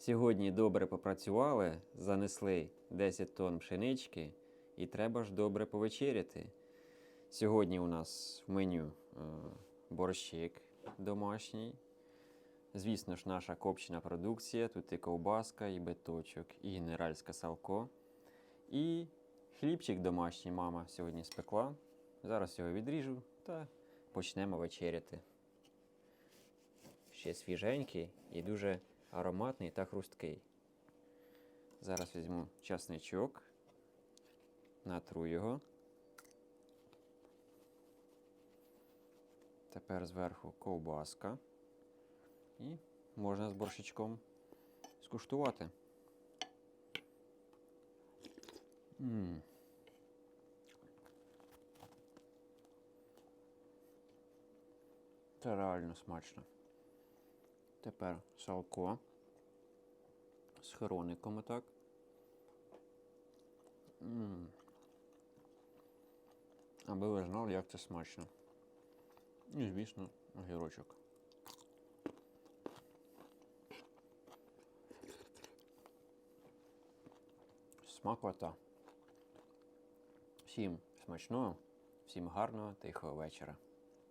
Сьогодні добре попрацювали, занесли 10 тонн пшенички і треба ж добре повечеряти. Сьогодні у нас в меню е, борщик домашній. Звісно ж, наша копчена продукція. Тут і ковбаска, і биточок, і генеральське салко. І хлібчик домашній мама сьогодні спекла. Зараз його відріжу та почнемо вечеряти. Ще свіженький і дуже ароматний та хрусткий. Зараз візьму часничок, натру його. Тепер зверху ковбаска. І можна з борщичком скуштувати. м Це реально смачно. Тепер салко з хроником отак. м Аби ви знали, як це смачно. І, звісно, огірочок. Смакота. Всім смачного, всім гарного, тихого вечора.